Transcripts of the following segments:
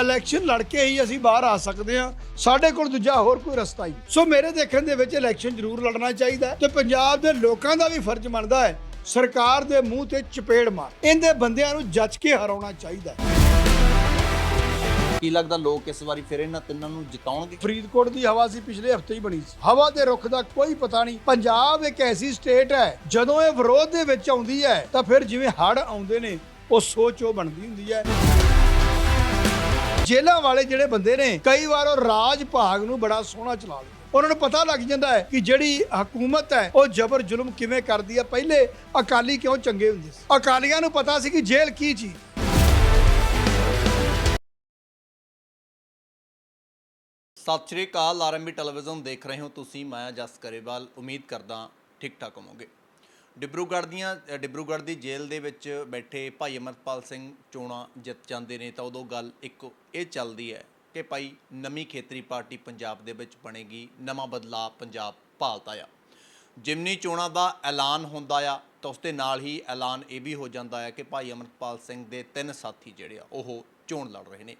Election ਲੜ ਕੇ ਹੀ ਅਸੀਂ ਬਾਹਰ ਆ ਸਕਦੇ ਹਾਂ। ਸਾਡੇ ਕੋਲ ਦੂਜਾ ਹੋਰ ਕੋਈ ਰਸਤਾ ਹੀ ਨਹੀਂ। ਸੋ ਮੇਰੇ ਦੇਖਣ ਦੇ ਵਿੱਚ ਇਲੈਕਸ਼ਨ ਜ਼ਰੂਰ ਲੜਨਾ ਚਾਹੀਦਾ ਤੇ ਪੰਜਾਬ ਦੇ ਲੋਕਾਂ ਦਾ ਵੀ ਫਰਜ਼ ਬਣਦਾ ਹੈ ਸਰਕਾਰ ਦੇ ਮੂੰਹ ਤੇ ਚਪੇੜ ਮਾਰ। ਇਹਦੇ ਬੰਦਿਆਂ ਨੂੰ ਜੱਜ ਕੇ ਹਰਾਉਣਾ ਚਾਹੀਦਾ ਕੀ ਲੱਗਦਾ ਲੋਕ ਇਸ ਵਾਰੀ ਫਿਰ ਇਹਨਾਂ ਤਿੰਨਾਂ ਨੂੰ ਜਿਤਾਉਣਗੇ? ਫਰੀਦਕੋਟ ਦੀ ਹਵਾ ਸੀ ਪਿਛਲੇ ਹਫ਼ਤੇ ਹੀ ਬਣੀ ਸੀ। ਹਵਾ ਦੇ ਰੁਖ ਦਾ ਕੋਈ ਪਤਾ ਨਹੀਂ। ਪੰਜਾਬ ਇੱਕ ਐਸੀ ਸਟੇਟ ਹੈ ਜਦੋਂ ਇਹ ਵਿਰੋਧ ਦੇ ਵਿੱਚ ਆਉਂਦੀ ਹੈ ਤਾਂ ਫਿਰ ਜਿਵੇਂ ਹੜ ਆਉਂਦੇ ਨੇ ਉਹ ਸੋਚ ਉਹ ਬਣਦੀ ਹੁੰਦੀ ਹੈ। ਜੇਲ੍ਹਾਂ ਵਾਲੇ ਜਿਹੜੇ ਬੰਦੇ ਨੇ, ਕਈ ਵਾਰ ਉਹ ਰਾਜ ਭਾਗ ਨੂੰ ਬੜਾ ਸੋਹਣਾ ਚਲਾ ਲੈਂਦੇ ਉਹਨਾਂ ਨੂੰ ਪਤਾ ਲੱਗ ਜਾਂਦਾ ਹੈ ਕਿ ਜਿਹੜੀ ਹਕੂਮਤ ਹੈ, ਉਹ ਜ਼ਬਰ ਜ਼ੁਲਮ ਕਿਵੇਂ ਕਰਦੀ ਹੈ। ਪਹਿਲੇ ਅਕਾਲੀ ਕਿਉਂ ਚੰਗੇ ਹੁੰਦੇ ਸੀ? ਅਕਾਲੀਆਂ ਨੂੰ ਪਤਾ ਸੀ ਕਿ ਜੇਲ੍ਹ ਕੀ ਚੀਜ਼ ਸਤਿ ਸ਼੍ਰੀ ਅਕਾਲ, ਆਰਐਮਬੀ ਟੈਲੀਵਿਜ਼ਨ ਦੇਖ ਰਹੇ ਹੋ ਤੁਸੀਂ, ਮੈਂ ਜਸ ਕਰੇਵਾਲ ਉਮੀਦ ਕਰਦਾ ਠੀਕ ਠਾਕ ਹੋਵੋਗੇ। ਡਿਬਰੂਗੜ੍ਹ ਦੀਆਂ ਡਿਬਰੂਗੜ੍ਹ ਦੀ ਜੇਲ੍ਹ ਦੇ ਵਿੱਚ ਬੈਠੇ ਭਾਈ ਅਮਰਪਾਲ ਸਿੰਘ ਚੋਣਾਂ ਜਿੱਤ ਜਾਂਦੇ ਨੇ ਤਾਂ ਉਦੋਂ ਗੱਲ ਇੱਕ ਇਹ ਚੱਲਦੀ ਹੈ ਕਿ ਭਾਈ ਨਵੀਂ ਖੇਤਰੀ ਪਾਰਟੀ ਪੰਜਾਬ ਦੇ ਵਿੱਚ ਬਣੇਗੀ, ਨਵਾਂ ਬਦਲਾਅ ਪੰਜਾਬ ਭਾਲਦਾ ਆ। ਜਿਮਨੀ ਚੋਣਾਂ ਦਾ ਐਲਾਨ ਹੁੰਦਾ ਆ ਤਾਂ ਉਸ ਦੇ ਨਾਲ ਹੀ ਐਲਾਨ ਇਹ ਵੀ ਹੋ ਜਾਂਦਾ ਹੈ ਕਿ ਭਾਈ ਅਮਰਪਾਲ ਸਿੰਘ ਦੇ ਤਿੰਨ ਸਾਥੀ ਜਿਹੜੇ ਆ ਉਹ ਚੋਣ ਲੜ ਰਹੇ ਨੇ।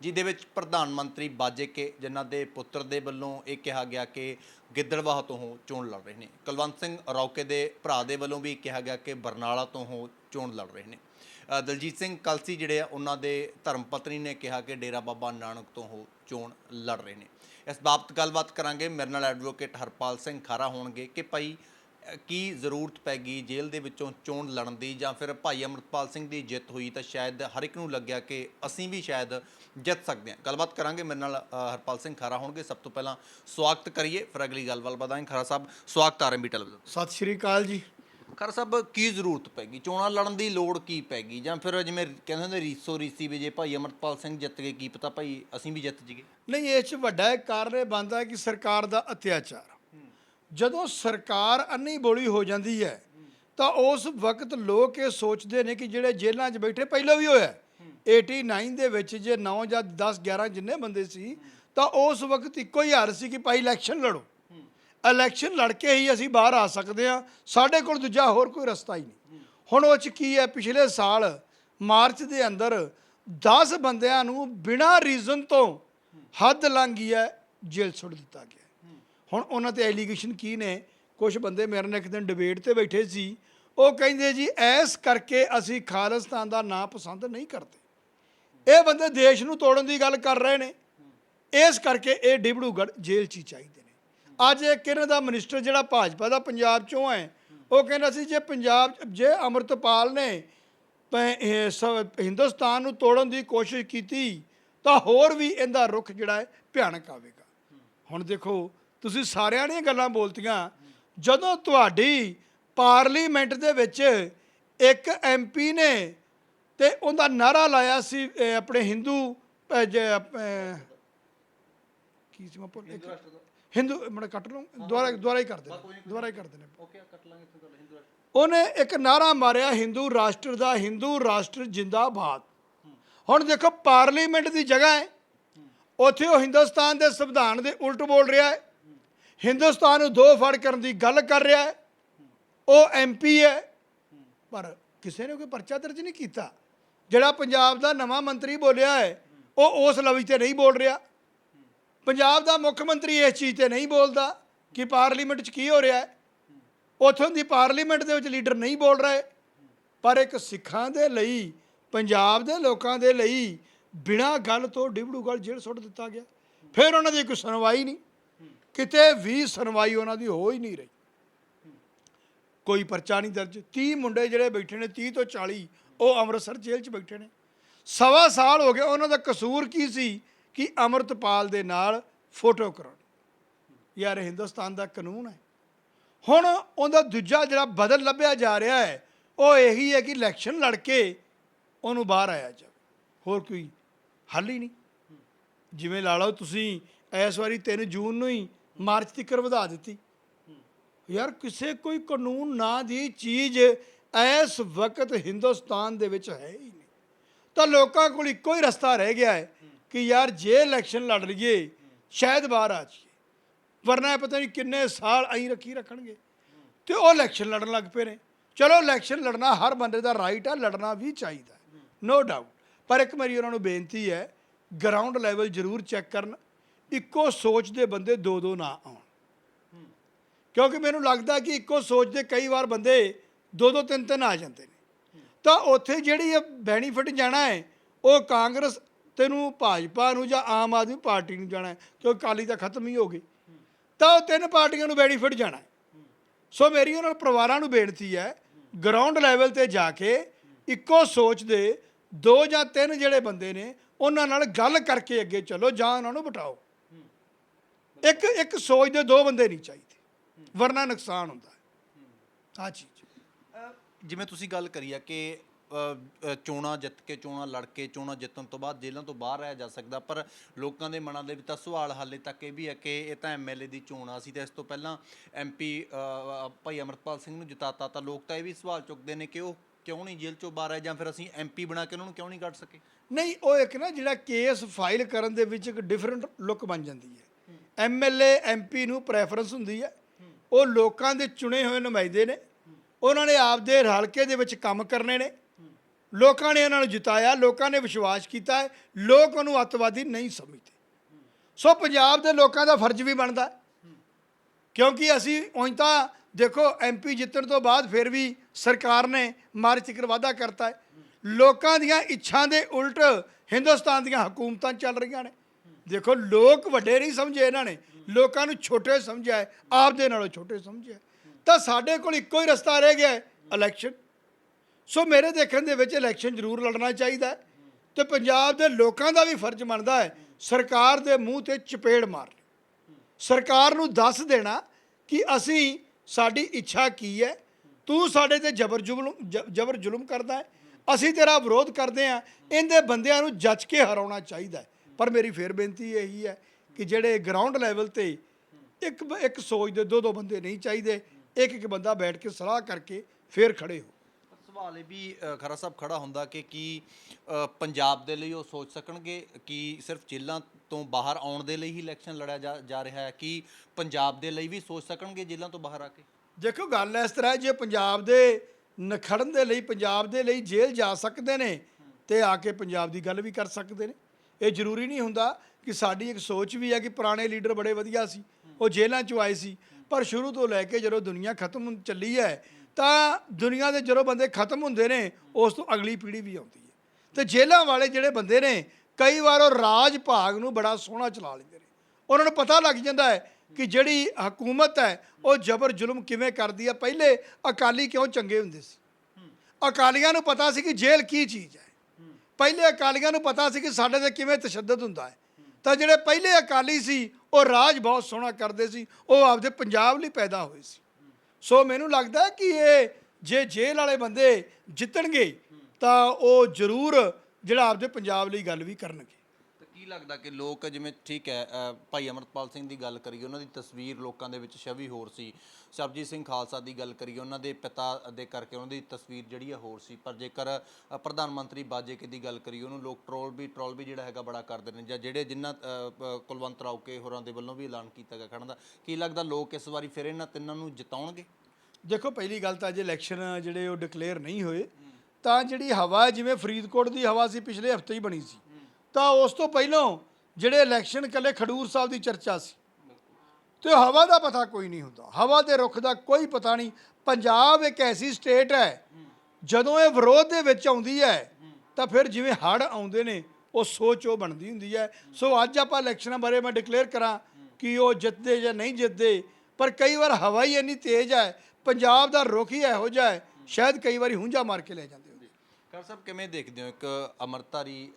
ਜਿਹਦੇ ਵਿੱਚ ਪ੍ਰਧਾਨ ਮੰਤਰੀ ਬਾਜੇਕੇ ਜਿਨ੍ਹਾਂ ਦੇ ਪੁੱਤਰ ਦੇ ਵੱਲੋਂ ਇਹ ਕਿਹਾ ਗਿਆ ਕਿ ਗਿੱਦੜਵਾਹ ਤੋਂ ਉਹ ਚੋਣ ਲੜ ਰਹੇ ਨੇ। ਕੁਲਵੰਤ ਸਿੰਘ ਰੌਕੇ ਦੇ ਭਰਾ ਦੇ ਵੱਲੋਂ ਵੀ ਕਿਹਾ ਗਿਆ ਕਿ ਬਰਨਾਲਾ ਤੋਂ ਉਹ ਚੋਣ ਲੜ ਰਹੇ ਨੇ। ਦਲਜੀਤ ਸਿੰਘ ਕਲਸੀ ਜਿਹੜੇ ਆ, ਉਹਨਾਂ ਦੇ ਧਰਮ ਪਤਨੀ ਨੇ ਕਿਹਾ ਕਿ ਡੇਰਾ ਬਾਬਾ ਨਾਨਕ ਤੋਂ ਉਹ ਚੋਣ ਲੜ ਰਹੇ ਨੇ। ਇਸ ਬਾਬਤ ਗੱਲਬਾਤ ਕਰਾਂਗੇ। ਮੇਰੇ ਨਾਲ ਐਡਵੋਕੇਟ ਹਰਪਾਲ ਸਿੰਘ ਖਾਰਾ ਹੋਣਗੇ ਕਿ ਭਾਈ ਕੀ ਜ਼ਰੂਰਤ ਪੈ ਗਈ ਜੇਲ੍ਹ ਦੇ ਵਿੱਚੋਂ ਚੋਣ ਲੜਨ ਦੀ ਜਾਂ ਫਿਰ ਭਾਈ ਅਮਰਪਾਲ ਸਿੰਘ ਦੀ ਜਿੱਤ ਹੋਈ ਤਾਂ ਸ਼ਾਇਦ ਹਰ ਇੱਕ ਨੂੰ ਲੱਗਿਆ ਕਿ ਅਸੀਂ ਵੀ ਸ਼ਾਇਦ ਜਿੱਤ ਸਕਦੇ ਹਾਂ। ਗੱਲਬਾਤ ਕਰਾਂਗੇ। ਮੇਰੇ ਨਾਲ ਹਰਪਾਲ ਸਿੰਘ ਖਾਰਾ ਹੋਣਗੇ। ਸਭ ਤੋਂ ਪਹਿਲਾਂ ਸਵਾਗਤ ਕਰੀਏ। ਫਿਰ ਅਗਲੀ ਗੱਲਬਾਤ ਵਧਾਂਗੇ। ਖਾਰਾ ਸਾਹਿਬ ਸਵਾਗਤ ਆਰਐਮਬੀ ਟੈਲੀਵਿਜ਼ਨ। ਸਤਿ ਸ਼੍ਰੀ ਅਕਾਲ ਜੀ। ਖਾਰਾ ਸਾਹਿਬ ਕੀ ਜ਼ਰੂਰਤ ਪੈ ਗਈ? ਚੋਣਾਂ ਲੜਨ ਦੀ ਲੋੜ ਕੀ ਪੈ ਗਈ? ਜਾਂ ਫਿਰ ਜਿਵੇਂ ਕਹਿੰਦੇ ਹੁੰਦੇ ਰੀਸੋ ਰੀਸੀ ਵੀ ਜੇ ਭਾਈ ਅਮਰਪਾਲ ਸਿੰਘ ਜਿੱਤ ਗਏ ਕੀ ਪਤਾ ਭਾਈ ਅਸੀਂ ਵੀ ਜਿੱਤ ਜੀਏ ਨਹੀਂ ਇਹ ਚ ਵੱਡਾ ਇੱਕ ਕਾਰਨ ਇਹ ਬਣਦਾ ਹੈ ਕਿ ਸਰਕਾਰ ਦਾ ਅਤਿਆਚਾਰ। ਜਦੋਂ ਸਰਕਾਰ ਅੰਨੀ ਬੋਲੀ ਹੋ ਜਾਂਦੀ ਹੈ, ਤਾਂ ਉਸ ਵਕਤ ਲੋਕ ਇਹ ਸੋਚਦੇ ਨੇ ਕਿ ਜਿਹੜੇ ਜੇਲ੍ਹਾਂ 'ਚ ਬੈਠੇ, ਪਹਿਲਾਂ ਵੀ ਹੋਇਆ। 89 ਦੇ ਵਿੱਚ ਜੇ 9 ਜਾਂ 10 11 ਜਿੰਨੇ ਬੰਦੇ ਸੀ, ਤਾਂ ਉਸ ਵਕਤ ਇੱਕੋ ਹੀ ਹਾਰ ਸੀ ਕਿ ਭਾਈ ਇਲੈਕਸ਼ਨ ਲੜੋ। ਇਲੈਕਸ਼ਨ ਲੜ ਕੇ ਹੀ ਅਸੀਂ ਬਾਹਰ ਆ ਸਕਦੇ ਹਾਂ, ਸਾਡੇ ਕੋਲ ਦੂਜਾ ਹੋਰ ਕੋਈ ਰਸਤਾ ਹੀ ਨਹੀਂ। ਹੁਣ ਉਹ ਚ ਕੀ ਹੈ, ਪਿਛਲੇ ਸਾਲ ਮਾਰਚ ਦੇ ਅੰਦਰ 10 ਬੰਦਿਆਂ ਨੂੰ ਬਿਨਾਂ ਰੀਜ਼ਨ ਤੋਂ ਹੱਦ ਲੰਘੀ ਹੈ, ਜੇਲ੍ਹ ਸੁੱਟ ਦਿੱਤਾ ਗਿਆ। ਹੁਣ ਉਹਨਾਂ ਤੇ ਐਲੀਗੇਸ਼ਨ ਕੀ ਨੇ? ਕੁਝ ਬੰਦੇ ਮੇਰੇ ਨਾਲ ਇੱਕ ਦਿਨ ਡਿਬੇਟ ਤੇ ਬੈਠੇ ਸੀ। ਉਹ ਕਹਿੰਦੇ ਜੀ, ਐਸ ਕਰਕੇ ਅਸੀਂ ਖਾਲਿਸਤਾਨ ਦਾ ਨਾਂ ਪਸੰਦ ਨਹੀਂ ਕਰਦੇ। ਇਹ ਬੰਦੇ ਦੇਸ਼ ਨੂੰ ਤੋੜਨ ਦੀ ਗੱਲ ਕਰ ਰਹੇ ਨੇ। ਇਸ ਕਰਕੇ ਇਹ ਡਿਬੜੂਗੜ੍ਹ ਜੇਲ੍ਹ 'ਚ ਹੀ ਚਾਹੀਦੇ ਨੇ। ਅੱਜ ਇਹ ਕਿਰਨ ਦਾ ਮਿਨਿਸਟਰ ਜਿਹੜਾ ਭਾਜਪਾ ਦਾ ਪੰਜਾਬ 'ਚੋਂ ਹੈ, ਉਹ ਕਹਿੰਦਾ ਸੀ, ਜੇ ਪੰਜਾਬ 'ਚ- ਜੇ ਅਮਰਤਪਾਲ ਨੇ ਪ- ਹਿੰਦੁਸਤਾਨ ਨੂੰ ਤੋੜਨ ਦੀ ਕੋਸ਼ਿਸ਼ ਕੀਤੀ, ਤਾਂ ਹੋਰ ਵੀ ਇਹਦਾ ਰੁਖ ਜਿਹੜਾ ਹੈ ਭਿਆਨਕ ਆਵੇਗਾ। ਹੁਣ ਦੇਖੋ ਤੁਸੀਂ ਸਾਰਿਆਂ ਨੇ ਗੱਲਾਂ ਬੋਲਤੀਆਂ। ਜਦੋਂ ਤੁਹਾਡੀ ਪਾਰਲੀਮੈਂਟ ਦੇ ਵਿੱਚ ਇੱਕ ਐਮਪੀ ਨੇ ਤੇ ਉਹਦਾ ਨਾਰਾ ਲਾਇਆ ਸੀ ਆਪਣੇ ਹਿੰਦੂ ਕੀ ਸੀ ਮੈਂ ਭੁੱਲ ਇੱਕ ਹਿੰਦੂ ਮੈਂ ਕੱਟ ਲਵਾਂ ਦੁਬਾਰਾ ਦੁਬਾਰਾ ਹੀ ਕਰ ਦੇਣਾ ਦੁਬਾਰਾ ਹੀ ਕਰ ਦੇਣਾ ਓਕੇ ਕੱਟ ਲਾਂਗੇ ਤੁਹਾਡਾ ਹਿੰਦੂ ਉਹਨੇ ਇੱਕ ਨਾਰਾ ਮਾਰਿਆ ਹਿੰਦੂ ਰਾਸ਼ਟਰ ਦਾ ਹਿੰਦੂ ਰਾਸ਼ਟਰ ਜਿੰਦਾਬਾਦ। ਹੁਣ ਦੇਖੋ ਪਾਰਲੀਮੈਂਟ ਦੀ ਜਗ੍ਹਾ ਹੈ। ਉੱਥੇ ਉਹ ਹਿੰਦੁਸਤਾਨ ਦੇ ਸੰਵਿਧਾਨ ਦੇ ਉਲਟ ਬੋਲ ਰਿਹਾ ਹੈ। ਹਿੰਦੁਸਤਾਨ ਨੂੰ ਦੋ ਫੜ ਕਰਨ ਦੀ ਗੱਲ ਕਰ ਰਿਹਾ ਹੈ। ਉਹ ਐਮਪੀ ਹੈ। ਪਰ ਕਿਸੇ ਨੇ ਕੋਈ ਪਰਚਾ ਦਰਜ ਨਹੀਂ ਕੀਤਾ। ਜਿਹੜਾ ਪੰਜਾਬ ਦਾ ਨਵਾਂ ਮੰਤਰੀ ਬੋਲਿਆ ਹੈ, ਉਹ ਉਸ ਲਵਜ ਤੇ ਨਹੀਂ ਬੋਲ ਰਿਹਾ। ਪੰਜਾਬ ਦਾ ਮੁੱਖ ਮੰਤਰੀ ਇਸ ਚੀਜ਼ ਤੇ ਨਹੀਂ ਬੋਲਦਾ ਕਿ ਪਾਰਲੀਮੈਂਟ 'ਚ ਕੀ ਹੋ ਰਿਹਾ ਹੈ। ਉਥੋਂ ਦੀ ਪਾਰਲੀਮੈਂਟ ਦੇ ਵਿੱਚ ਲੀਡਰ ਨਹੀਂ ਬੋਲ ਰਹੇ। ਪਰ ਇੱਕ ਸਿੱਖਾਂ ਦੇ ਲਈ, ਪੰਜਾਬ ਦੇ ਲੋਕਾਂ ਦੇ ਲਈ ਬਿਨਾਂ ਗੱਲ ਤੋਂ ਡਿਬੜੂਗੜ੍ਹ ਜੇਲ੍ਹ ਸੁੱਟ ਦਿੱਤਾ ਗਿਆ। ਫਿਰ ਉਹਨਾਂ ਦੀ ਕੋਈ ਸੁਣਵਾਈ ਨਹੀਂ। ਕਿਤੇ ਵੀ ਸੁਣਵਾਈ ਉਹਨਾਂ ਦੀ ਹੋ ਹੀ ਨਹੀਂ ਰਹੀ। ਕੋਈ ਪਰਚਾ ਨਹੀਂ ਦਰਜ। 30 ਮੁੰਡੇ ਜਿਹੜੇ ਬੈਠੇ ਨੇ 30 ਤੋਂ 40 ਉਹ ਅੰਮ੍ਰਿਤਸਰ ਜੇਲ੍ਹ 'ਚ ਬੈਠੇ ਨੇ। ਸਵਾ ਸਾਲ ਹੋ ਗਏ, ਉਹਨਾਂ ਦਾ ਕਸੂਰ ਕੀ ਸੀ ਕਿ ਅਮਰਤਪਾਲ ਦੇ ਨਾਲ ਫੋਟੋ ਕਰਾਉਣ। ਯਾਰ ਹਿੰਦੁਸਤਾਨ ਦਾ ਕਾਨੂੰਨ ਹੈ। ਹੁਣ ਉਹਦਾ ਦੂਜਾ ਜਿਹੜਾ ਬਦਲ ਲੱਭਿਆ ਜਾ ਰਿਹਾ ਹੈ, ਉਹ ਇਹੀ ਹੈ ਕਿ ਇਲੈਕਸ਼ਨ ਲੜ ਕੇ ਉਹਨੂੰ ਬਾਹਰ ਆਇਆ ਜਾਵੇ। ਹੋਰ ਕੋਈ ਹੱਲ ਹੀ ਨਹੀਂ। ਜਿਵੇਂ ਲਾ ਲਓ ਤੁਸੀਂ, ਇਸ ਵਾਰੀ 3 ਜੂਨ ਨੂੰ ਹੀ ਮਾਰਚ ਤੱਕ ਵਧਾ ਦਿੱਤੀ। ਯਾਰ ਕਿਸੇ ਕੋਈ ਕਾਨੂੰਨ ਨਾ ਦੀ ਚੀਜ਼ ਇਸ ਵਕਤ ਹਿੰਦੁਸਤਾਨ ਦੇ ਵਿੱਚ ਹੈ ਹੀ ਨਹੀਂ। ਤਾਂ ਲੋਕਾਂ ਕੋਲ ਇੱਕੋ ਹੀ ਰਸਤਾ ਰਹਿ ਗਿਆ ਹੈ ਕਿ ਯਾਰ ਜੇ ਇਲੈਕਸ਼ਨ ਲੜ ਲਈਏ, ਸ਼ਾਇਦ ਬਾਹਰ ਆ ਜਾਈਏ। ਵਰਨਾ ਪਤਾ ਨਹੀਂ ਕਿੰਨੇ ਸਾਲ ਐਂ ਰੱਖੀ ਰੱਖਣਗੇ। ਤੇ ਉਹ ਇਲੈਕਸ਼ਨ ਲੜਨ ਲੱਗ ਪਏ ਨੇ। ਚਲੋ ਇਲੈਕਸ਼ਨ ਲੜਨਾ ਹਰ ਬੰਦੇ ਦਾ ਰਾਈਟ ਹੈ ਲੜਨਾ ਵੀ ਚਾਹੀਦਾ ਨੋ ਡਾਊਟ ਪਰ ਇੱਕ ਮੇਰੀ ਉਹਨਾਂ ਨੂੰ ਬੇਨਤੀ ਹੈ ਗਰਾਊਂਡ ਲੈਵਲ ਜ਼ਰੂਰ ਚੈੱਕ ਕਰਨ। ਇੱਕੋ ਸੋਚ ਦੇ ਬੰਦੇ ਦੋ ਦੋ ਨਾ ਆਉਣ। ਕਿਉਂਕਿ ਮੈਨੂੰ ਲੱਗਦਾ ਕਿ ਇੱਕੋ ਸੋਚ ਦੇ ਕਈ ਵਾਰ ਬੰਦੇ ਦੋ ਦੋ ਤਿੰਨ ਤਿੰਨ ਆ ਜਾਂਦੇ ਨੇ। ਤਾਂ ਉੱਥੇ ਜਿਹੜੀ ਬੈਨੀਫਿਟ ਜਾਣਾ ਹੈ, ਉਹ ਕਾਂਗਰਸ ਤੈਨੂੰ ਭਾਜਪਾ ਨੂੰ ਜਾਂ ਆਮ ਆਦਮੀ ਪਾਰਟੀ ਨੂੰ ਜਾਣਾ ਹੈ, ਕਿਉਂਕਿ ਅਕਾਲੀ ਤਾਂ ਖਤਮ ਹੀ ਹੋ ਗਈ। ਤਾਂ ਉਹ ਤਿੰਨ ਪਾਰਟੀਆਂ ਨੂੰ ਬੈਨੀਫਿਟ ਜਾਣਾ ਹੈ। ਸੋ ਮੇਰੀ ਉਹਨਾਂ ਪਰਿਵਾਰਾਂ ਨੂੰ ਬੇਨਤੀ ਹੈ ਗਰਾਊਂਡ ਲੈਵਲ ਤੇ ਜਾ ਕੇ ਇੱਕੋ ਸੋਚ ਦੇ ਦੋ ਜਾਂ ਤਿੰਨ ਜਿਹੜੇ ਬੰਦੇ ਨੇ, ਉਹਨਾਂ ਨਾਲ ਗੱਲ ਕਰਕੇ ਅੱਗੇ ਚੱਲੋ, ਜਾਂ ਉਹਨਾਂ ਨੂੰ ਬਿਠਾਓ। ਇੱਕ ਇੱਕ ਸੋਚ ਦੇ ਦੋ ਬੰਦੇ ਨਹੀਂ ਚਾਹੀਦੇ। ਵਰਨਾ ਨੁਕਸਾਨ ਹੁੰਦਾ ਹੈ। ਆ ਚੀਜ਼ ਜਿਵੇਂ ਤੁਸੀਂ ਗੱਲ ਕਰੀ ਆ ਕਿ ਚੋਣਾਂ ਜਿੱਤ ਕੇ ਚੋਣਾਂ ਲੜ ਕੇ ਚੋਣਾਂ ਜਿੱਤਣ ਤੋਂ ਬਾਅਦ ਜੇਲ੍ਹਾਂ ਤੋਂ ਬਾਹਰ ਆਇਆ ਜਾ ਸਕਦਾ ਪਰ ਲੋਕਾਂ ਦੇ ਮਨਾਂ ਦੇ ਵਿੱਚ ਤਾਂ ਸਵਾਲ ਹਾਲੇ ਤੱਕ ਇਹ ਵੀ ਹੈ ਕਿ ਇਹ ਤਾਂ ਐਮਐਲਏ ਦੀ ਚੋਣ ਆ। ਸੀ ਤੇ ਇਸ ਤੋਂ ਪਹਿਲਾਂ ਐਮਪੀ ਭਾਈ ਅਮਰਪਾਲ ਸਿੰਘ ਨੂੰ ਜਿਤਾਤਾ ਤਾਂ ਲੋਕ ਤਾਂ ਇਹ ਵੀ ਸਵਾਲ ਚੁੱਕਦੇ ਨੇ ਕਿ ਉਹ ਕਿਉਂ ਨਹੀਂ ਜੇਲ੍ਹ ਚੋਂ ਬਾਹਰ ਆਏ ਜਾਂ ਫਿਰ ਅਸੀਂ ਐਮਪੀ ਬਣਾ ਕੇ ਉਹਨਾਂ ਨੂੰ ਕਿਉਂ ਨਹੀਂ ਕੱਢ ਸਕੇ? ਨਹੀਂ ਉਹ ਇੱਕ ਨਾ ਜਿਹੜਾ ਕੇਸ ਫਾਈਲ ਕਰਨ ਦੇ ਵਿੱਚ ਇੱਕ ਡਿਫਰੈਂਟ ਲੁੱਕ ਬਣ ਜਾਂਦੀ ਹੈ। ਐਮਐਲਏ ਐਮਪੀ ਨੂੰ ਪ੍ਰੈਫਰੈਂਸ ਹੁੰਦੀ ਹੈ ਉਹ ਲੋਕਾਂ ਦੇ ਚੁਣੇ ਹੋਏ ਨੁਮਾਇੰਦੇ ਨੇ। ਉਹਨਾਂ ਨੇ ਆਪਦੇ ਹਲਕੇ ਦੇ ਵਿੱਚ ਕੰਮ ਕਰਨੇ ਨੇ। ਲੋਕਾਂ ਨੇ ਉਹਨਾਂ ਨੂੰ ਜਿਤਾਇਆ, ਲੋਕਾਂ ਨੇ ਵਿਸ਼ਵਾਸ ਕੀਤਾ ਹੈ। ਲੋਕ ਉਹਨੂੰ ਅੱਤਵਾਦੀ ਨਹੀਂ ਸਮਝਦੇ। ਸੋ ਪੰਜਾਬ ਦੇ ਲੋਕਾਂ ਦਾ ਫਰਜ਼ ਵੀ ਬਣਦਾ ਕਿਉਂਕਿ ਅਸੀਂ ਉਂਝ ਤਾਂ ਦੇਖੋ ਐਮਪੀ ਜਿੱਤਣ ਤੋਂ ਬਾਅਦ ਫਿਰ ਵੀ ਸਰਕਾਰ ਨੇ ਮਾਰ ਤੱਕ ਵਾਅਦਾ ਕਰਤਾ ਹੈ। ਲੋਕਾਂ ਦੀਆਂ ਇੱਛਾ ਦੇ ਉਲਟ ਹਿੰਦੁਸਤਾਨ ਦੀਆਂ ਹਕੂਮਤਾਂ ਚੱਲ ਰਹੀਆਂ ਨੇ। ਦੇਖੋ ਲੋਕ ਵੱਡੇ ਨਹੀਂ ਸਮਝੇ ਇਹਨਾਂ ਨੇ। ਲੋਕਾਂ ਨੂੰ ਛੋਟੇ ਸਮਝਿਆ ਆਪ ਦੇ ਨਾਲੋਂ ਛੋਟੇ ਸਮਝਿਆ ਤਾਂ ਸਾਡੇ ਕੋਲ ਇੱਕੋ ਹੀ ਰਸਤਾ ਰਹਿ ਗਿਆ ਹੈ ਇਲੈਕਸ਼ਨ ਸੋ ਮੇਰੇ ਦੇਖਣ ਦੇ ਵਿੱਚ ਇਲੈਕਸ਼ਨ ਜ਼ਰੂਰ ਲੜਨਾ ਚਾਹੀਦਾ ਹੈ ਤੇ ਪੰਜਾਬ ਦੇ ਲੋਕਾਂ ਦਾ ਵੀ ਫਰਜ਼ ਬਣਦਾ ਹੈ, ਸਰਕਾਰ ਦੇ ਮੂੰਹ ਤੇ ਚਪੇੜ ਮਾਰਨੀ ਸਰਕਾਰ ਨੂੰ ਦੱਸ ਦੇਣਾ ਕਿ ਅਸੀਂ, ਸਾਡੀ ਇੱਛਾ ਕੀ ਹੈ? ਤੂੰ ਸਾਡੇ ਤੇ ਜ਼ਬਰ ਜ਼ੁਲਮ ਜ- ਜ਼ਬਰ ਜ਼ੁਲਮ ਕਰਦਾ ਹੈ। ਅਸੀਂ ਤੇਰਾ ਵਿਰੋਧ ਕਰਦੇ ਹਾਂ। ਇਹਦੇ ਬੰਦਿਆਂ ਨੂੰ ਜੱਜ ਕੇ ਹਰਾਉਣਾ ਚਾਹੀਦਾ ਹੈ। ਪਰ ਮੇਰੀ ਫੇਰ ਬੇਨਤੀ ਇਹੀ ਹੈ ਕਿ ਜਿਹੜੇ ਗਰਾਊਂਡ ਲੈਵਲ ਤੇ ਇੱਕ ਇੱਕ ਸੋਚ ਦੇ ਦੋ ਦੋ ਬੰਦੇ ਨਹੀਂ ਚਾਹੀਦੇ ਇੱਕ ਇੱਕ ਬੰਦਾ ਬੈਠ ਕੇ ਸਲਾਹ ਕਰਕੇ ਫੇਰ ਖੜੇ ਹੋ। ਸਵਾਲ ਇਹ ਵੀ ਖਰਾ ਸਾਹਿਬ ਖੜਾ ਹੁੰਦਾ ਕਿ ਕੀ ਪੰਜਾਬ ਦੇ ਲਈ ਉਹ ਸੋਚ ਸਕਣਗੇ ਕਿ ਸਿਰਫ ਜੇਲ੍ਹਾਂ ਤੋਂ ਬਾਹਰ ਆਉਣ ਦੇ ਲਈ ਹੀ ਇਲੈਕਸ਼ਨ ਲੜਿਆ ਜਾ ਜਾ ਰਿਹਾ ਹੈ ਕਿ ਪੰਜਾਬ ਦੇ ਲਈ ਵੀ ਸੋਚ ਸਕਣਗੇ ਜੇਲ੍ਹਾਂ ਤੋਂ ਬਾਹਰ ਆ ਕੇ? ਦੇਖੋ ਗੱਲ ਇਸ ਤਰ੍ਹਾਂ ਹੈ, ਜੇ ਪੰਜਾਬ ਦੇ ਨਖੜਨ ਦੇ ਲਈ ਪੰਜਾਬ ਦੇ ਲਈ ਜੇਲ੍ਹ ਜਾ ਸਕਦੇ ਨੇ ਤੇ ਆ ਕੇ ਪੰਜਾਬ ਦੀ ਗੱਲ ਵੀ ਕਰ ਸਕਦੇ ਨੇ। ਇਹ ਜ਼ਰੂਰੀ ਨਹੀਂ ਹੁੰਦਾ ਕਿ ਸਾਡੀ ਇੱਕ ਸੋਚ ਵੀ ਹੈ ਕਿ ਪੁਰਾਣੇ ਲੀਡਰ ਬੜੇ ਵਧੀਆ ਸੀ, ਉਹ ਜੇਲ੍ਹਾਂ 'ਚੋਂ ਆਏ ਸੀ, ਪਰ ਸ਼ੁਰੂ ਤੋਂ ਲੈ ਕੇ ਜਦੋਂ ਦੁਨੀਆ ਖਤਮ ਚੱਲੀ ਹੈ, ਤਾਂ ਦੁਨੀਆ ਦੇ ਜਦੋਂ ਬੰਦੇ ਖਤਮ ਹੁੰਦੇ ਨੇ, ਉਸ ਤੋਂ ਅਗਲੀ ਪੀੜ੍ਹੀ ਵੀ ਆਉਂਦੀ ਹੈ। ਤੇ ਜੇਲ੍ਹਾਂ ਵਾਲੇ ਜਿਹੜੇ ਬੰਦੇ ਨੇ, ਕਈ ਵਾਰ ਉਹ ਰਾਜ ਭਾਗ ਨੂੰ ਬੜਾ ਸੋਹਣਾ ਚਲਾ ਲੈਂਦੇ ਨੇ। ਉਹਨਾਂ ਨੂੰ ਪਤਾ ਲੱਗ ਜਾਂਦਾ ਹੈ ਕਿ ਜਿਹੜੀ ਹਕੂਮਤ ਹੈ, ਉਹ ਜ਼ਬਰ ਜ਼ੁਲਮ ਕਿਵੇਂ ਕਰਦੀ ਹੈ। ਪਹਿਲੇ ਅਕਾਲੀ ਕਿਉਂ ਚੰਗੇ ਹੁੰਦੇ ਸੀ? ਅਕਾਲੀਆਂ ਨੂੰ ਪਤਾ ਸੀ ਕਿ ਜੇਲ੍ਹ ਕੀ ਚੀਜ਼ ਹੈ। ਪਹਿਲੇ ਅਕਾਲੀਆਂ ਨੂੰ ਪਤਾ ਸੀ ਕਿ ਸਾਡੇ ਤੇ ਕਿਵੇਂ ਤਸ਼ੱਦਦ ਹੁੰਦਾ ਹੈ। ਤਾਂ ਜਿਹੜੇ ਪਹਿਲੇ ਅਕਾਲੀ ਸੀ, ਉਹ ਰਾਜ ਬਹੁਤ ਸੋਹਣਾ ਕਰਦੇ ਸੀ, ਉਹ ਆਪਦੇ ਪੰਜਾਬ ਲਈ ਪੈਦਾ ਹੋਏ ਸੀ। ਸੋ ਮੈਨੂੰ ਲੱਗਦਾ ਕਿ ਇਹ ਜੇ ਜੇਲ੍ਹ ਵਾਲੇ ਬੰਦੇ ਜਿੱਤਣਗੇ, ਤਾਂ ਉਹ ਜ਼ਰੂਰ ਜਿਹੜਾ ਆਪਦੇ ਪੰਜਾਬ ਲਈ ਗੱਲ ਵੀ ਕਰਨਗੇ। ਕੀ ਲੱਗਦਾ ਕਿ ਲੋਕ ਜਿਵੇਂ ਠੀਕ ਹੈ ਅ, ਭਾਈ ਅਮਰਪਾਲ ਸਿੰਘ ਦੀ ਗੱਲ ਕਰੀਏ ਉਹਨਾਂ ਦੀ ਤਸਵੀਰ ਲੋਕਾਂ ਦੇ ਵਿੱਚ ਛਵੀ ਹੋਰ ਸੀ। ਸਰਬਜੀਤ ਸਿੰਘ ਖਾਲਸਾ ਦੀ ਗੱਲ ਕਰੀਏ ਉਹਨਾਂ ਦੇ ਪਿਤਾ ਦੇ ਕਰਕੇ ਉਹਨਾਂ ਦੀ ਤਸਵੀਰ ਜਿਹੜੀ ਆ ਹੋਰ ਸੀ। ਪਰ ਜੇਕਰ ਅ, ਪ੍ਰਧਾਨ ਮੰਤਰੀ ਬਾਜੇਕੇ ਦੀ ਗੱਲ ਕਰੀਏ ਉਹਨੂੰ ਲੋਕ ਟਰੋਲ ਵੀ ਟਰੋਲ ਵੀ ਜਿਹੜਾ ਹੈਗਾ ਬੜਾ ਕਰਦੇ ਨੇ। ਜਾਂ ਜਿਹੜੇ ਜਿਨ੍ਹਾਂ ਅ, ਪ- ਕੁਲਵੰਤ ਰਾਉਕੇ ਹੋਰਾਂ ਦੇ ਵੱਲੋਂ ਵੀ ਐਲਾਨ ਕੀਤਾ ਗਿਆ ਖੜਨ ਦਾ ਕੀ ਲੱਗਦਾ ਲੋਕ ਇਸ ਵਾਰੀ ਫਿਰ ਇਹਨਾਂ ਤਿੰਨਾਂ ਨੂੰ ਜਿਤਾਉਣਗੇ? ਦੇਖੋ ਪਹਿਲੀ ਗੱਲ ਤਾਂ ਜੇ ਇਲੈਕਸ਼ਨ ਜਿਹੜੇ ਉਹ ਡਿਕਲੇਅਰ ਨਹੀਂ ਹੋਏ ਤਾਂ ਜਿਹੜੀ ਹਵਾ ਜਿਵੇਂ ਫਰੀਦਕੋਟ ਦੀ ਹਵਾ ਸੀ ਪਿਛਲੇ ਹਫ਼ਤੇ ਹੀ ਬਣੀ ਸੀ। ਤਾਂ ਉਸ ਤੋਂ ਪਹਿਲਾਂ ਜਿਹੜੇ ਇਲੈਕਸ਼ਨ ਕੱਲੇ ਖਡੂਰ ਸਾਹਿਬ ਦੀ ਚਰਚਾ ਸੀ। ਤੇ ਹਵਾ ਦਾ ਪਤਾ ਕੋਈ ਨਹੀਂ ਹੁੰਦਾ। ਹਵਾ ਦੇ ਰੁੱਖ ਦਾ ਕੋਈ ਪਤਾ ਨਹੀਂ। ਪੰਜਾਬ ਇੱਕ ਐਸੀ ਸਟੇਟ ਹੈ, ਜਦੋਂ ਇਹ ਵਿਰੋਧ ਦੇ ਵਿੱਚ ਆਉਂਦੀ ਹੈ, ਤਾਂ ਫਿਰ ਜਿਵੇਂ ਹੜ ਆਉਂਦੇ ਨੇ, ਉਹ ਸੋਚ ਉਹ ਬਣਦੀ ਹੁੰਦੀ ਹੈ। ਸੋ ਅੱਜ ਆਪਾਂ ਇਲੈਕਸ਼ਨਾਂ ਬਾਰੇ ਮੈਂ ਡਿਕਲੇਅਰ ਕਰਾਂ ਕਿ ਉਹ ਜਿੱਤਦੇ ਜਾਂ ਨਹੀਂ ਜਿੱਤਦੇ, ਪਰ ਕਈ ਵਾਰ ਹਵਾ ਹੀ ਇੰਨੀ ਤੇਜ਼ ਹੈ, ਪੰਜਾਬ ਦਾ ਰੁੱਖ ਹੀ ਇਹੋ ਜਿਹਾ ਹੈ, ਸ਼ਾਇਦ ਕਈ ਵਾਰੀ ਹੁੰਝਾ ਮਾਰ ਕੇ ਲੈ ਜਾਂਦੇ ਕਰ ਸਾਹਿਬ, ਕਿਵੇਂ ਦੇਖਦੇ ਹੋ ਇੱਕ ਅਮਰਤਾਰੀ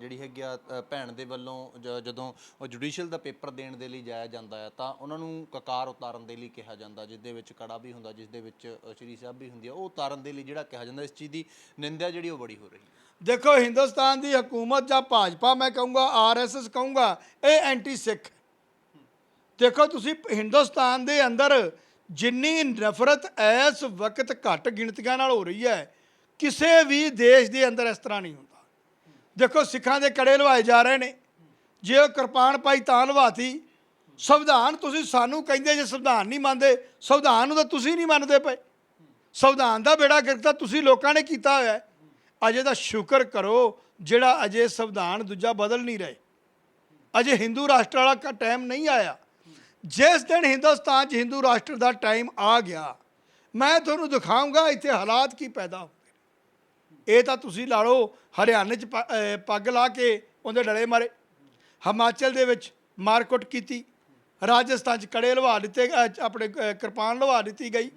ਜਿਹੜੀ ਹੈਗੀ ਆ ਭੈਣ ਦੇ ਵੱਲੋਂ ਜ- ਜਦੋਂ ਉਹ ਜੁਡੀਸ਼ੀਅਲ ਦਾ ਪੇਪਰ ਦੇਣ ਦੇ ਲਈ ਜਾਇਆ ਜਾਂਦਾ ਹੈ, ਤਾਂ ਉਹਨਾਂ ਨੂੰ ਕਕਾਰ ਉਤਾਰਨ ਦੇ ਲਈ ਕਿਹਾ ਜਾਂਦਾ ਜਿਸ ਦੇ ਵਿੱਚ ਕੜਾ ਵੀ ਹੁੰਦਾ ਜਿਸ ਦੇ ਵਿੱਚ ਸ਼੍ਰੀ ਸਾਹਿਬ ਵੀ ਹੁੰਦੀ ਆ, ਉਹ ਉਤਾਰਨ ਦੇ ਲਈ ਜਿਹੜਾ ਕਿਹਾ ਜਾਂਦਾ, ਇਸ ਚੀਜ਼ ਦੀ ਨਿੰਦਿਆ ਜਿਹੜੀ ਉਹ ਬੜੀ ਹੋ ਰਹੀ ਦੇਖੋ, ਹਿੰਦੁਸਤਾਨ ਦੀ ਹਕੂਮਤ ਜਾਂ ਭਾਜਪਾ, ਮੈਂ ਕਹੂੰਗਾ, ਆਰਐਸਐਸ ਕਹੂੰਗਾ, ਇਹ ਐਂਟੀ ਸਿੱਖ। ਦੇਖੋ, ਤੁਸੀਂ ਹਿੰਦੁਸਤਾਨ ਦੇ ਅੰਦਰ ਜਿੰਨੀ ਨਫ਼ਰਤ ਇਸ ਵਕਤ ਘੱਟ ਗਿਣਤੀਆਂ ਨਾਲ ਹੋ ਰਹੀ ਹੈ ਕਿਸੇ ਵੀ ਦੇਸ਼ ਦੇ ਅੰਦਰ ਇਸ ਤਰ੍ਹਾਂ ਨਹੀਂ ਹੁੰਦਾ। ਦੇਖੋ, ਸਿੱਖਾਂ ਦੇ ਕੜੇ ਲਵਾਏ ਜਾ ਰਹੇ ਨੇ। ਜੇ ਉਹ ਕਿਰਪਾਨ ਪਾਈ ਤਾਂ ਲਵਾਤੀ। ਸੰਵਿਧਾਨ ਤੁਸੀਂ ਸਾਨੂੰ ਕਹਿੰਦੇ, ਜੇ ਸੰਵਿਧਾਨ ਨਹੀਂ ਮੰਨਦੇ, ਸੰਵਿਧਾਨ ਨੂੰ ਤਾਂ ਤੁਸੀਂ ਨਹੀਂ ਮੰਨਦੇ ਪਏ। ਸੰਵਿਧਾਨ ਦਾ ਬੇੜਾ ਗਰਕ ਤੁਸੀਂ ਲੋਕਾਂ ਨੇ ਕੀਤਾ ਹੋਇਆ ਹੈ। ਅਜੇ ਦਾ ਸ਼ੁਕਰ ਕਰੋ, ਜਿਹੜਾ ਅਜੇ ਸੰਵਿਧਾਨ ਦੂਜਾ ਬਦਲ ਨਹੀਂ ਰਹੇ। ਅਜੇ ਹਿੰਦੂ ਰਾਸ਼ਟਰ ਵਾਲਾ ਟਾਈਮ ਨਹੀਂ ਆਇਆ। ਜਿਸ ਦਿਨ ਹਿੰਦੁਸਤਾਨ 'ਚ ਹਿੰਦੂ ਰਾਸ਼ਟਰ ਦਾ ਟਾਈਮ ਆ ਗਿਆ, ਮੈਂ ਤੁਹਾਨੂੰ ਦਿਖਾਉਂਗਾ ਇੱਥੇ ਹਾਲਾਤ ਕੀ ਪੈਦਾ ਹੋ ਇਹ ਤਾਂ ਤੁਸੀਂ ਲਾ ਲਓ ਹਰਿਆਣੇ 'ਚ ਪੱਗ ਲਾ ਕੇ ਉਹਦੇ ਡਲੇ ਮਾਰੇ। ਹਿਮਾਚਲ ਦੇ ਵਿੱਚ ਮਾਰਕੁੱਟ ਕੀਤੀ। ਰਾਜਸਥਾਨ 'ਚ ਕੜੇ ਲਵਾ ਦਿੱਤੇ, ਅਹ ਆਪਣੇ ਕਿਰਪਾਨ ਲਵਾ ਦਿੱਤੀ ਗਈ।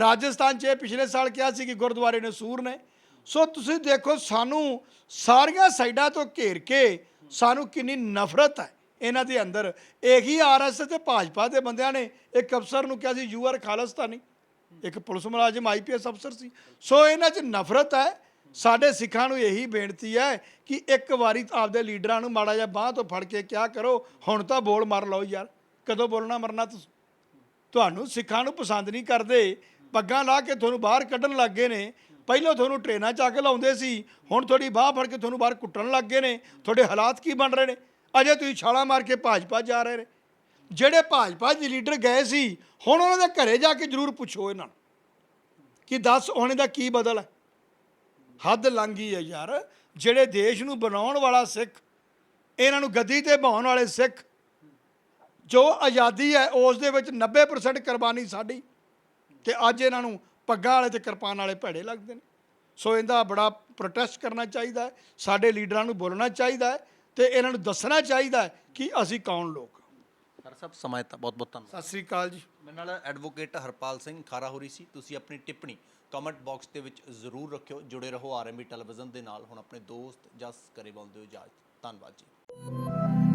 ਰਾਜਸਥਾਨ 'ਚ ਇਹ ਪਿਛਲੇ ਸਾਲ ਕਿਹਾ ਸੀ ਕਿ ਗੁਰਦੁਆਰੇ ਨੇ ਸੂਰ ਨੇ। ਸੋ ਤੁਸੀਂ ਦੇਖੋ ਸਾਨੂੰ ਸਾਰੀਆਂ ਸਾਈਡਾਂ ਤੋਂ ਘੇਰ ਕੇ ਸਾਨੂੰ ਕਿੰਨੀ ਨਫ਼ਰਤ ਹੈ ਇਹਨਾਂ ਦੇ ਅੰਦਰ। ਇਹੀ ਆਰਐਸ ਤੇ ਭਾਜਪਾ ਦੇ ਬੰਦਿਆਂ ਨੇ ਇੱਕ ਅਫਸਰ ਨੂੰ ਕਿਹਾ ਸੀ, ਯੂ ਆਰ ਖਾਲਸਤਾਨੀ। ਇੱਕ ਪੁਲਿਸ ਮੁਲਾਜ਼ਮ ਆਈਪੀਐਸ ਅਫਸਰ ਸੀ। ਸੋ ਇਹਨਾਂ 'ਚ ਨਫ਼ਰਤ ਹੈ। ਸਾਡੇ ਸਿੱਖਾਂ ਨੂੰ ਇਹੀ ਬੇਨਤੀ ਹੈ ਕਿ ਇੱਕ ਵਾਰੀ ਤਾਂ ਆਪਦੇ ਲੀਡਰਾਂ ਨੂੰ ਮਾੜਾ ਜਿਹਾ ਬਾਹ ਤੋਂ ਫੜ ਕੇ ਕਿਆ ਕਰੋ, ਹੁਣ ਤਾਂ ਬੋਲ ਮਾਰ ਲਓ ਯਾਰ। ਕਦੋਂ ਬੋਲਣਾ ਮਰਨਾ ਤੁਸੀਂ? ਤੁਹਾਨੂੰ ਸਿੱਖਾਂ ਨੂੰ ਪਸੰਦ ਨਹੀਂ ਕਰਦੇ। ਪੱਗਾਂ ਲਾ ਕੇ ਤੁਹਾਨੂੰ ਬਾਹਰ ਕੱਢਣ ਲੱਗ ਗਏ ਨੇ। ਪਹਿਲਾਂ ਤੁਹਾਨੂੰ ਟ੍ਰੇਨਾਂ ਚੱਕ ਲਾਉਂਦੇ ਸੀ। ਹੁਣ ਤੁਹਾਡੀ ਬਾਹ ਫੜ ਕੇ ਤੁਹਾਨੂੰ ਬਾਹਰ ਕੁੱਟਣ ਲੱਗ ਗਏ ਨੇ। ਤੁਹਾਡੇ ਹਾਲਾਤ ਕੀ ਬਣ ਰਹੇ ਨੇ? ਅਜੇ ਤੁਸੀਂ ਛਾਲਾਂ ਮਾਰ ਕੇ ਭਾਜਪਾ ਜਾ ਰਹੇ ਨੇ। ਜਿਹੜੇ ਭਾਜਪਾ ਦੇ ਲੀਡਰ ਗਏ ਸੀ, ਹੁਣ ਉਹਨਾਂ ਦੇ ਘਰੇ ਜਾ ਕੇ ਜ਼ਰੂਰ ਪੁੱਛੋ ਇਹਨਾਂ ਨੂੰ। ਕਿ ਦੱਸ ਹੁਣ ਦਾ ਕੀ ਬਦਲ ਹੈ? ਹੱਦ ਲੰਘੀ ਹੈ ਯਾਰ ਜਿਹੜੇ ਦੇਸ਼ ਨੂੰ ਬਣਾਉਣ ਵਾਲਾ ਸਿੱਖ ਇਹਨਾਂ ਨੂੰ ਗੱਦੀ ਤੇ ਬਹਾਉਣ ਵਾਲੇ ਸਿੱਖ ਜੋ ਆਜ਼ਾਦੀ ਹੈ ਉਸ ਦੇ ਵਿੱਚ 90% ਕੁਰਬਾਨੀ ਸਾਡੀ ਤੇ ਅੱਜ ਇਹਨਾਂ ਨੂੰ ਪੱਗਾਂ ਵਾਲੇ ਤੇ ਕਿਰਪਾਨ ਵਾਲੇ ਭੇੜੇ ਲੱਗਦੇ ਨੇ। ਸੋ ਇਹਦਾ ਬੜਾ ਪ੍ਰੋਟੈਸਟ ਕਰਨਾ ਚਾਹੀਦਾ ਹੈ ਸਾਡੇ ਲੀਡਰਾਂ ਨੂੰ ਬੋਲਣਾ ਚਾਹੀਦਾ ਹੈ ਤੇ ਇਹਨਾਂ ਨੂੰ ਦੱਸਣਾ ਚਾਹੀਦਾ ਹੈ ਕਿ ਅਸੀਂ ਕੌਣ ਲੋਕ ਹਰ ਸਭ ਸਮਾਂ ਬਹੁਤ ਬਹੁਤ ਧੰਨਵਾਦ। ਸਤਿ ਸ੍ਰੀ ਅਕਾਲ ਜੀ। ਮੇਰੇ ਨਾਲ ਐਡਵੋਕੇਟ ਹਰਪਾਲ ਸਿੰਘ ਖਾਰਾ ਹੋਰੀ ਸੀ ਤੁਸੀਂ ਆਪਣੀ ਟਿੱਪਣੀ ਕਮੈਂਟ ਬਾਕਸ ਦੇ ਵਿੱਚ ਜ਼ਰੂਰ ਰੱਖਿਓ। ਜੁੜੇ ਰਹੋ ਆਰਐਮਬੀ ਟੈਲੀਵਿਜ਼ਨ ਦੇ ਨਾਲ। ਹੁਣ ਆਪਣੇ ਦੋਸਤ ਜਸ ਕਰੇ ਬੰਦੇ ਹੋ ਇਜਾਜ਼ਤ ਧੰਨਵਾਦ ਜੀ।